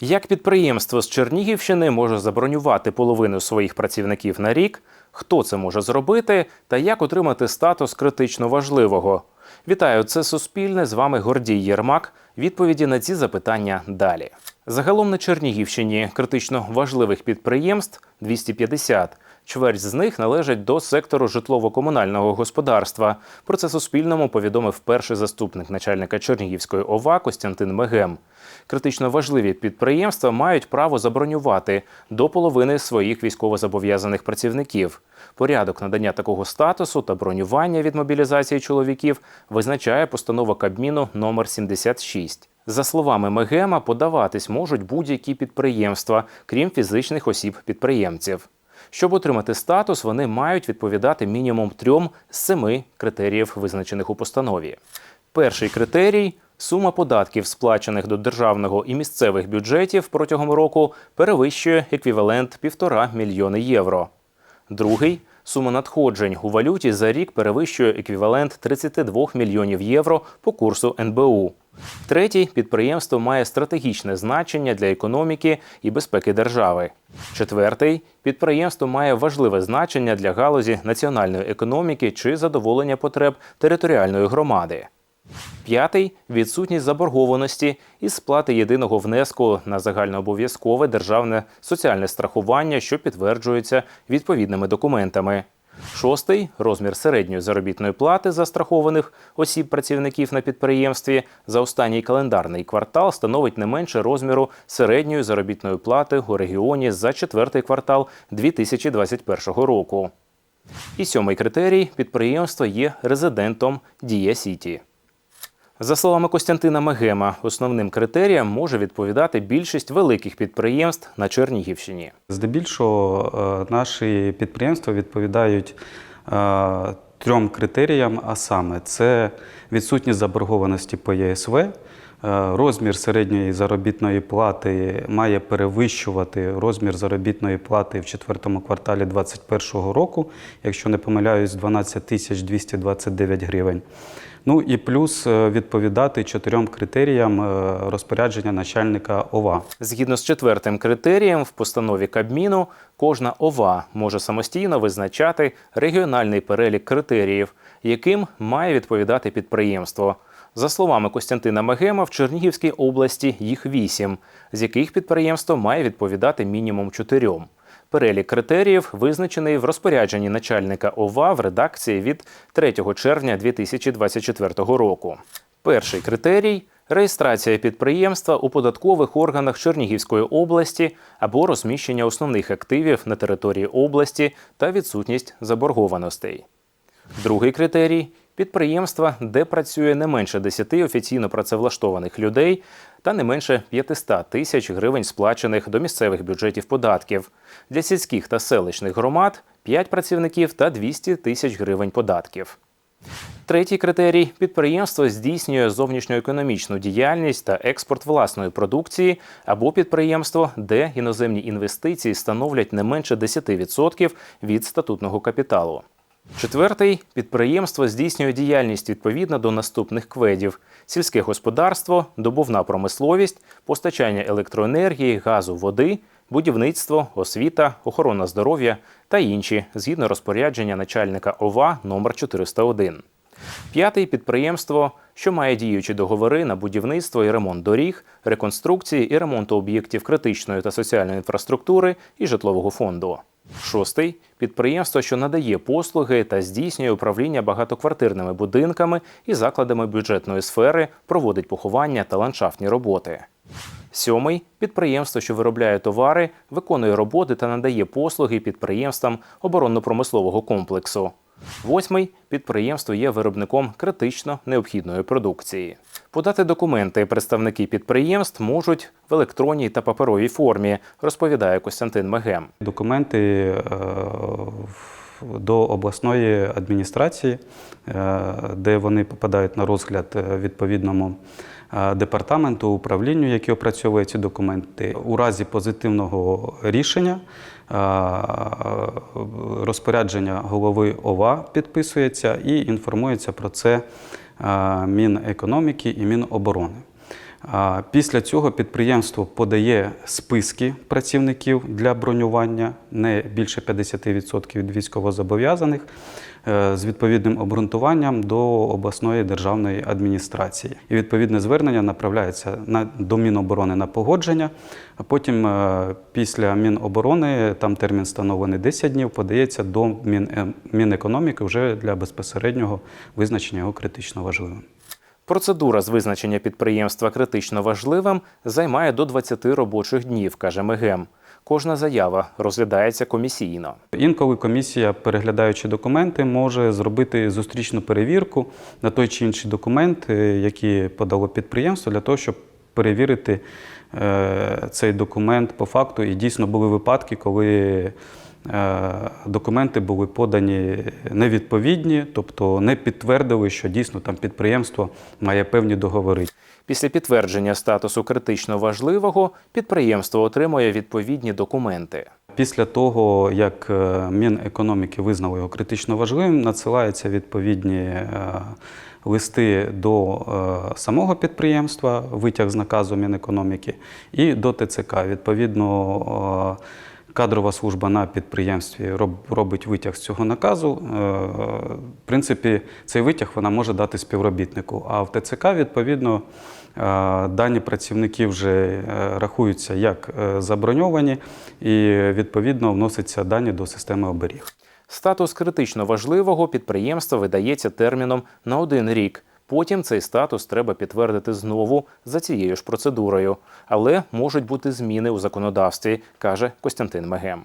Як підприємство з Чернігівщини може забронювати половину своїх працівників на рік? Хто це може зробити? Та як отримати статус критично важливого? Вітаю, це Суспільне. З вами Гордій Єрмак. Відповіді на ці запитання далі. Загалом на Чернігівщині критично важливих підприємств 250. Чверть з них належать до сектору житлово-комунального господарства. Про це Суспільному повідомив перший заступник начальника Чернігівської ОВА Костянтин Мегем. Критично важливі підприємства мають право забронювати до половини своїх військовозобов'язаних працівників. Порядок надання такого статусу та бронювання від мобілізації чоловіків визначає постанова Кабміну номер 76. За словами Мегема, подаватись можуть будь-які підприємства, крім фізичних осіб-підприємців. Щоб отримати статус, вони мають відповідати мінімум трьом з семи критеріїв, визначених у постанові. Перший критерій сума податків, сплачених до державного і місцевих бюджетів протягом року, перевищує еквівалент 1,5 мільйони євро. Другий сума надходжень у валюті за рік перевищує еквівалент 32 мільйонів євро по курсу НБУ. Третій підприємство має стратегічне значення для економіки і безпеки держави. Четвертий підприємство має важливе значення для галузі національної економіки чи задоволення потреб територіальної громади. П'ятий відсутність заборгованості із сплати єдиного внеску на загальнообов'язкове державне соціальне страхування, що підтверджується відповідними документами. Шостий розмір середньої заробітної плати застрахованих осіб працівників на підприємстві за останній календарний квартал становить не менше розміру середньої заробітної плати у регіоні за четвертий квартал 2021 року. І сьомий критерій підприємство є резидентом Дія Сіті. За словами Костянтина Мегема, основним критеріям може відповідати більшість великих підприємств на Чернігівщині. Здебільшого е, наші підприємства відповідають е, трьом критеріям, а саме це відсутність заборгованості по ЄСВ. е, Розмір середньої заробітної плати має перевищувати розмір заробітної плати в четвертому кварталі 2021 року, якщо не помиляюсь, 12 тисяч 229 гривень. Ну і плюс е, відповідати чотирьом критеріям е, розпорядження начальника ОВА. Згідно з четвертим критерієм в постанові Кабміну, кожна ОВА може самостійно визначати регіональний перелік критеріїв, яким має відповідати підприємство. За словами Костянтина Мегема, в Чернігівській області їх вісім, з яких підприємство має відповідати мінімум чотирьом. Перелік критеріїв визначений в розпорядженні начальника ОВА в редакції від 3 червня 2024 року. Перший критерій реєстрація підприємства у податкових органах Чернігівської області або розміщення основних активів на території області та відсутність заборгованостей. Другий критерій підприємства, де працює не менше 10 офіційно працевлаштованих людей та не менше 500 тисяч гривень сплачених до місцевих бюджетів податків. Для сільських та селищних громад 5 працівників та 200 тисяч гривень податків. Третій критерій підприємство здійснює зовнішньоекономічну діяльність та експорт власної продукції або підприємство, де іноземні інвестиції становлять не менше 10% від статутного капіталу. Четвертий підприємство здійснює діяльність відповідно до наступних кведів: сільське господарство, добувна промисловість, постачання електроенергії, газу, води, будівництво, освіта, охорона здоров'я та інші згідно розпорядження начальника ОВА номер 401. П'ятий підприємство, що має діючі договори на будівництво і ремонт доріг, реконструкції і ремонту об'єктів критичної та соціальної інфраструктури і житлового фонду. Шостий підприємство, що надає послуги та здійснює управління багатоквартирними будинками і закладами бюджетної сфери, проводить поховання та ландшафтні роботи. Сьомий підприємство, що виробляє товари, виконує роботи та надає послуги підприємствам оборонно-промислового комплексу. Восьмий підприємство є виробником критично необхідної продукції. Подати документи представники підприємств можуть в електронній та паперовій формі, розповідає Костянтин Мегем. Документи е, до обласної адміністрації, е, де вони попадають на розгляд е, відповідному департаменту управлінню, який опрацьовує ці документи. У разі позитивного рішення е, розпорядження голови ОВА підписується і інформується про це е, Мінекономіки і Міноборони. Після цього підприємство подає списки працівників для бронювання, не більше 50% від військовозобов'язаних, е, з відповідним обґрунтуванням до обласної державної адміністрації. І відповідне звернення направляється на, до Міноборони на погодження, а потім е, після Міноборони, там термін встановлений 10 днів, подається до Мін, Мінекономіки вже для безпосереднього визначення його критично важливим. Процедура з визначення підприємства критично важливим займає до 20 робочих днів, каже МЕГЕМ. Кожна заява розглядається комісійно. Інколи комісія, переглядаючи документи, може зробити зустрічну перевірку на той чи інший документ, е, який подало підприємство, для того, щоб перевірити е, цей документ по факту. І дійсно були випадки, коли документи були подані невідповідні, тобто не підтвердили, що дійсно там підприємство має певні договори. Після підтвердження статусу критично важливого підприємство отримує відповідні документи. Після того, як е, Мінекономіки визнало його критично важливим, надсилаються відповідні е, листи до е, самого підприємства, витяг з наказу Мінекономіки, і до ТЦК. Відповідно, е, кадрова служба на підприємстві робить витяг з цього наказу. Е, В принципі, цей витяг вона може дати співробітнику. А в ТЦК, відповідно, е, дані працівників вже е, рахуються як заброньовані, і відповідно вносяться дані до системи оберіг. Статус критично важливого підприємства видається терміном на один рік. Потім цей статус треба підтвердити знову за цією ж процедурою. Але можуть бути зміни у законодавстві, каже Костянтин Мегем.